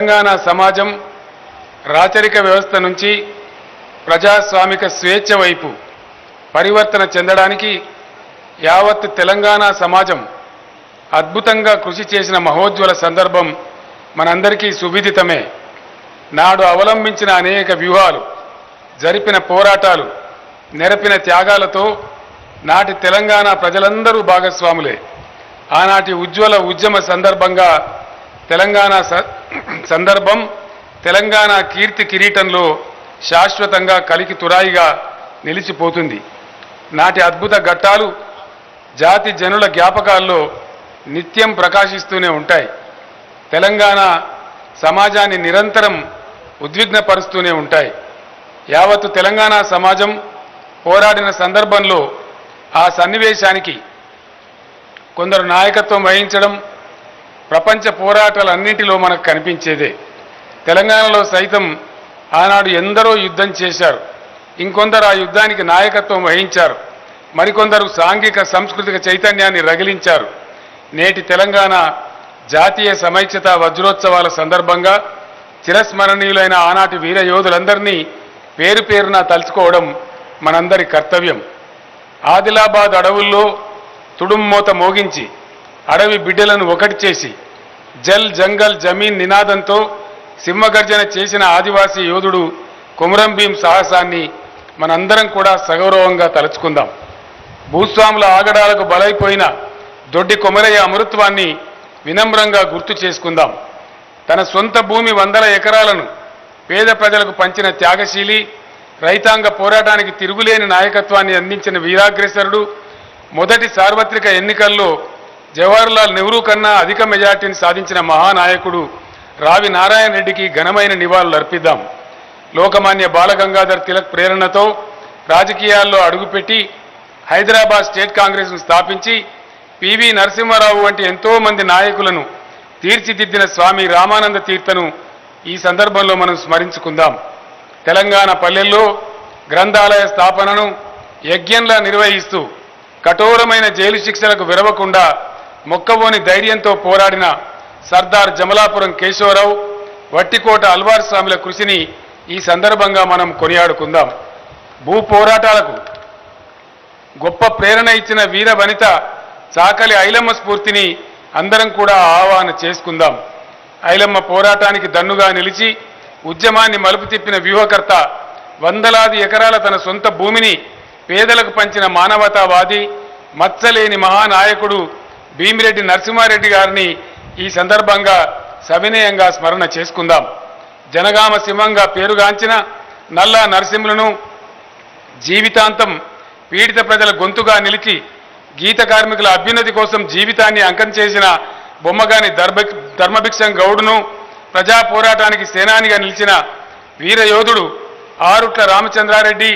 తెలంగాణ సమాజం రాచరిక వ్యవస్థ నుంచి ప్రజాస్వామిక స్వేచ్ఛ వైపు పరివర్తన చెందడానికి యావత్ తెలంగాణ సమాజం అద్భుతంగా కృషి చేసిన మహోజ్వల సందర్భం మనందరికీ సువిదితమే నాడు అవలంబించిన అనేక వ్యూహాలు జరిపిన పోరాటాలు నెరపిన త్యాగాలతో నాటి తెలంగాణ ప్రజలందరూ భాగస్వాములే. ఆనాటి ఉజ్వల ఉద్యమ సందర్భంగా తెలంగాణ స- సందర్భం తెలంగాణ కీర్తి కిరీటంలో శాశ్వతంగా కలికి తురాయిగా నిలిచిపోతుంది. నాటి అద్భుత ఘట్టాలు జాతి జనుల జ్ఞాపకాల్లో నిత్యం ప్రకాశిస్తూనే ఉంటాయి. తెలంగాణ సమాజాన్ని నిరంతరం ఉద్విగ్నపరుస్తూనే ఉంటాయి. యావత్తు తెలంగాణ సమాజం పోరాడిన సందర్భంలో ఆ సన్నివేశానికి కొందరు నాయకత్వం వహించడం ప్రపంచ పోరాటాలన్నింటిలో మనకు కనిపించేదే. తెలంగాణలో సైతం ఆనాడు ఎందరో యుద్ధం చేశారు. ఇంకొందరు ఆ యుద్ధానికి నాయకత్వం వహించారు. మరికొందరు సాంఘిక సాంస్కృతిక చైతన్యాన్ని రగిలించారు. నేటి తెలంగాణ జాతీయ సమైక్యత వజ్రోత్సవాల సందర్భంగా చిరస్మరణీయులైన ఆనాటి వీర యోధులందరినీ పేరు పేరున తలుచుకోవడం మనందరి కర్తవ్యం. ఆదిలాబాద్ అడవుల్లో తుడుమ్మోత మోగించి అడవి బిడ్డలను ఒకటి చేసి జల్ జంగల్ జమీన్ నినాదంతో సింహగర్జన చేసిన ఆదివాసీ యోధుడు కుమరం భీం సాహసాన్ని మనందరం కూడా సగౌరవంగా తలుచుకుందాం. భూస్వాముల ఆగడాలకు బలైపోయిన దొడ్డి కొమరయ్య అమృత్వాన్ని వినమ్రంగా గుర్తు చేసుకుందాం. తన సొంత భూమి వందల ఎకరాలను పేద ప్రజలకు పంచిన త్యాగశీలి రైతాంగ పోరాటానికి తిరుగులేని నాయకత్వాన్ని అందించిన వీరాగ్రేసరుడు మొదటి సార్వత్రిక ఎన్నికల్లో జవహర్లాల్ నెహ్రూ కన్నా అధిక మెజార్టీని సాధించిన మహానాయకుడు రావి నారాయణ రెడ్డికి ఘనమైన నివాళులు అర్పిద్దాం. లోకమాన్య బాలగంగాధర్ తిలక్ ప్రేరణతో రాజకీయాల్లో అడుగుపెట్టి హైదరాబాద్ స్టేట్ కాంగ్రెస్ను స్థాపించి పివి నరసింహారావు వంటి ఎంతో మంది నాయకులను తీర్చిదిద్దిన స్వామి రామానంద తీర్థను ఈ సందర్భంలో మనం స్మరించుకుందాం. తెలంగాణ పల్లెల్లో గ్రంథాలయ స్థాపనను యజ్ఞంలా నిర్వహిస్తూ కఠోరమైన జైలు శిక్షలకు విరవకుండా మొక్కవోని ధైర్యంతో పోరాడిన సర్దార్ జమలాపురం కేశవరావు వట్టికోట అల్వార్ స్వాముల కృషిని ఈ సందర్భంగా మనం కొనియాడుకుందాం. భూ పోరాటాలకు గొప్ప ప్రేరణ ఇచ్చిన వీర వనిత చాకలి ఐలమ్మ స్ఫూర్తిని అందరం కూడా ఆహ్వాన చేసుకుందాం. ఐలమ్మ పోరాటానికి దన్నుగా నిలిచి ఉద్యమాన్ని మలుపు తిప్పిన వ్యూహకర్త వందలాది ఎకరాల తన సొంత భూమిని పేదలకు పంచిన మానవతావాది మచ్చలేని మహానాయకుడు భీమిరెడ్డి నరసింహారెడ్డి గారిని ఈ సందర్భంగా సవినయంగా స్మరణ చేసుకుందాం. జనగామ సింహంగా పేరుగాంచిన నల్లా నరసింహులను జీవితాంతం పీడిత ప్రజల గొంతుగా నిలిచి గీత కార్మికుల అభ్యున్నతి కోసం జీవితాన్ని అంకం చేసిన బొమ్మగాని ధర్మ ధర్మభిక్షం గౌడును ప్రజా పోరాటానికి సేనానిగా నిలిచిన వీరయోధుడు ఆరుట్ల రామచంద్రారెడ్డి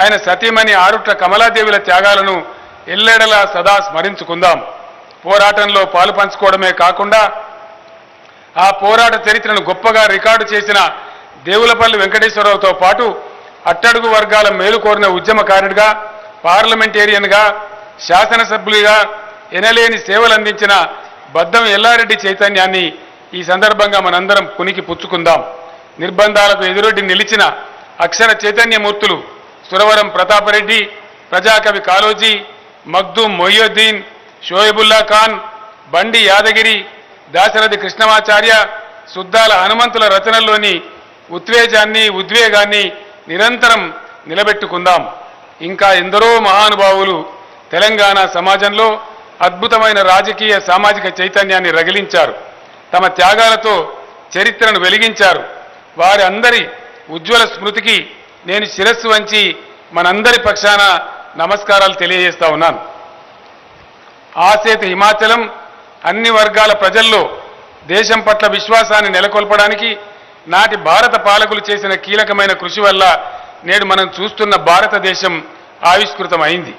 ఆయన సతీమణి ఆరుట్ల కమలాదేవుల త్యాగాలను ఎల్లెడలా సదా స్మరించుకుందాం. పోరాటంలో పాలు పంచుకోవడమే కాకుండా ఆ పోరాట చరిత్రను గొప్పగా రికార్డు చేసిన దేవులపల్లి వెంకటేశ్వరరావుతో పాటు అట్టడుగు వర్గాల మేలు కోరిన ఉద్యమకారుడిగా పార్లమెంటేరియన్గా శాసనసభ్యులుగా ఎనలేని సేవలు అందించిన బద్దం ఎల్లారెడ్డి చైతన్యాన్ని ఈ సందర్భంగా మనందరం పునికి పుచ్చుకుందాం. నిర్బంధాలకు ఎదురొడ్డి నిలిచిన అక్షర చైతన్యమూర్తులు సురవరం ప్రతాపరెడ్డి ప్రజాకవి కాళోజీ మగ్దూం మొయ్యుద్దీన్ షోయబుల్లా ఖాన్ బండి యాదగిరి దాశరథి కృష్ణమాచార్య సుద్దాల హనుమంతుల రచనల్లోని ఉద్వేగాన్ని ఉద్వేగాన్ని నిరంతరం నిలబెట్టుకుందాం. ఇంకా ఎందరో మహానుభావులు తెలంగాణ సమాజంలో అద్భుతమైన రాజకీయ సామాజిక చైతన్యాన్ని రగిలించారు. తమ త్యాగాలతో చరిత్రను వెలిగించారు. వారి అందరి ఉజ్వల స్మృతికి నేను శిరస్సు వంచి మనందరి పక్షాన నమస్కారాలు తెలియజేస్తా ఉన్నాను. ఆసేతు హిమాచలం అన్ని వర్గాల ప్రజల్లో దేశం పట్ల విశ్వాసాన్ని నెలకొల్పడానికి నాటి భారత పాలకులు చేసిన కీలకమైన కృషి వల్ల నేడు మనం చూస్తున్న భారతదేశం ఆవిష్కృతమైంది.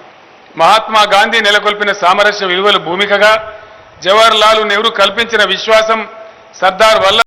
మహాత్మా గాంధీ నెలకొల్పిన సామరస్య విలువల భూమికగా జవహర్ లాల్ నెహ్రూ కల్పించిన విశ్వాసం సర్దార్ వల్ల